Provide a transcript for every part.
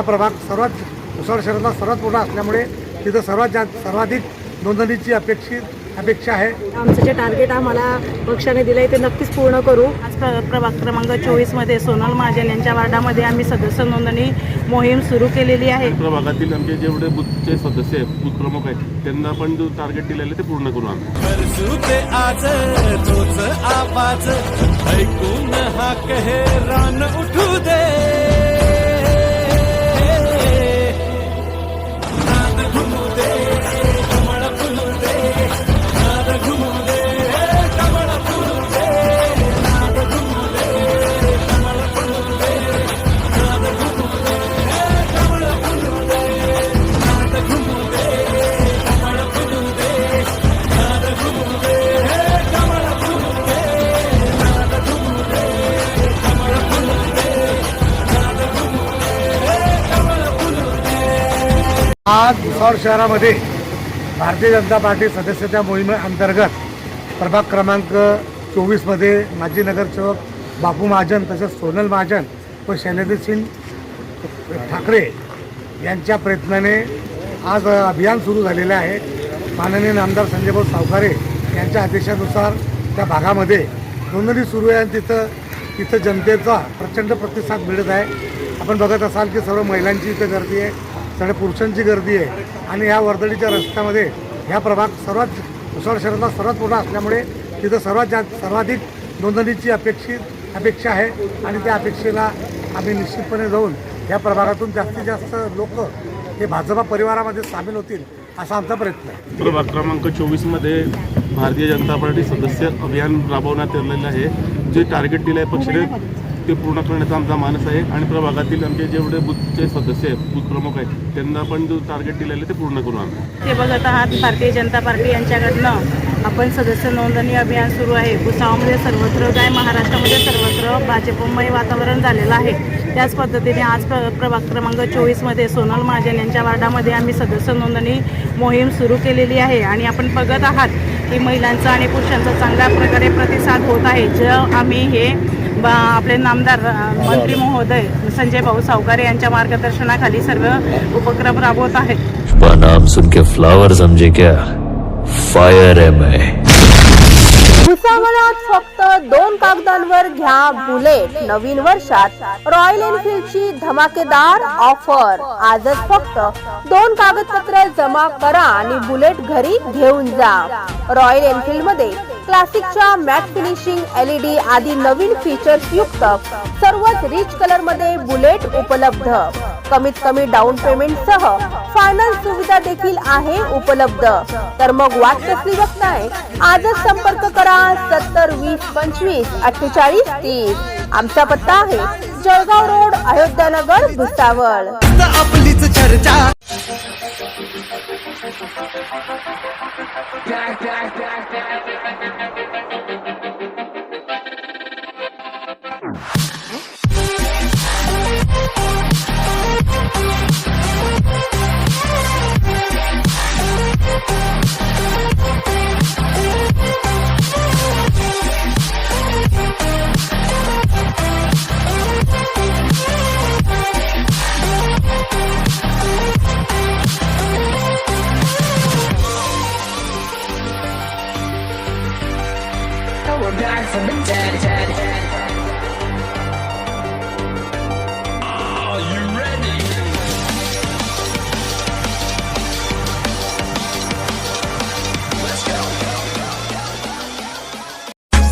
ह्या प्रभाग सर्वात मुसळ शहरातला सर्वात मोठा असल्यामुळे तिथं सर्वात जास्त सर्वाधिक नोंदणीची अपेक्षित अपेक्षा आहे. आमचं जे टार्गेट आम्हाला पक्षाने दिलं आहे ते नक्कीच पूर्ण करू. आज प्र- प्रभाग क्रमांक चोवीसमध्ये सोनल महाजन यांच्या वार्डामध्ये आम्ही सदस्य नोंदणी मोहीम सुरू केलेली आहे. प्रभागातील आमचे जेवढे बुथचे सदस्य आहेत बुथ प्रमुख आहेत त्यांना पण जो टार्गेट दिलेलं आहे ते पूर्ण करू आम्ही. आज तोच आवाज ऐकून हा रान उठू दे. आज भुसावळ शहरामध्ये भारतीय जनता पार्टी सदस्यता मोहिमेअंतर्गत प्रभाग क्रमांक चोवीसमध्ये माजी नगरसेवक बापू महाजन तसेच सोनल महाजन व शैलेंद्रसिंग ठाकरे यांच्या प्रयत्नाने आज अभियान सुरू झालेलं आहे. माननीय नामदार संजयभाऊ सावकारे यांच्या आदेशानुसार त्या भागामध्ये नोंदणी सुरू आहे आणि तिथं तिथं जनतेचा प्रचंड प्रतिसाद मिळत आहे. आपण बघत असाल की सर्व महिलांची इथं गर्दी आहे. सगळ्या पुरुषांची गर्दी आहे. आणि ह्या वर्दळीच्या रस्त्यामध्ये ह्या प्रभाग सर्वात मुसळ शहरातला सर्वात मोठा असल्यामुळे तिथं सर्वात जास्त सर्वाधिक नोंदणीची अपेक्षित अपेक्षा आहे. आणि त्या अपेक्षेला आम्ही निश्चितपणे जाऊन या प्रभागातून जास्तीत जास्त लोक हे भाजपा परिवारामध्ये सामील होतील असा आमचा प्रयत्न आहे. प्रभाग क्रमांक चोवीसमध्ये भारतीय जनता पार्टी सदस्य अभियान राबवण्यात आलेलं आहे. जे टार्गेट दिलं आहे पक्षाने ते पूर्ण करण्याचा आमचा मानस आहे आणि प्रभागातील आमचे जेवढे बुथचे सदस्य आहेत बुथ प्रमुख आहेत त्यांना पण जो टार्गेट दिलेलं आहे ते पूर्ण करू आम्ही. ते बघत आहात भारतीय जनता पार्टी यांच्याकडनं आपण सदस्य नोंदणी अभियान सुरू आहे. भुसावळमध्ये सर्वत्र काय महाराष्ट्रामध्ये सर्वत्र भाजपमय वातावरण झालेलं आहे. त्याच पद्धतीने आज प्र प्रभाग क्रमांक चोवीसमध्ये सोनल महाजन यांच्या वार्डामध्ये आम्ही सदस्य नोंदणी मोहीम सुरू केलेली आहे आणि आपण बघत आहात की महिलांचा आणि पुरुषांचा चांगल्या प्रकारे प्रतिसाद होत आहे. ज आम्ही हे आपले नामदार मंत्री महोदय संजय भाऊ सावकारे यांच्या मार्गदर्शनाखाली सर्व उपक्रम राबवत आहेत. नाम सुन के फ्लावर समझे क्या? फायर है मैं. भुसावळात फक्त दोन कागदांवर घ्या बुलेट. नवीन वर्षात रॉयल एनफील्डची धमाकेदार ऑफर आजच फक्त दोन कागदपत्र जमा करा आणि बुलेट घरी घेऊन जा. रॉयल एनफील्डमध्ये क्लासिकच्या मॅट फिनिशिंग एलईडी आदी नवीन फीचर्स युक्त सर्वच रिच कलरमध्ये बुलेट उपलब्ध. कमीत कमी डाऊन पेमेंट सह फायनान्स सुविधा देखील आहे उपलब्ध. तर मग वाट कसली बघताय आजच संपर्क करा सत्तर वीस पंचवीस अठ्ठेचाळीस तीस. आमचा पत्ता आहे जळगाव रोड अयोध्यानगर भुसावळ. आपलीच चर्चा. Back thank you from the dead. dead.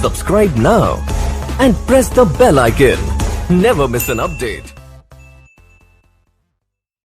Subscribe now and press the bell icon. Never miss an update.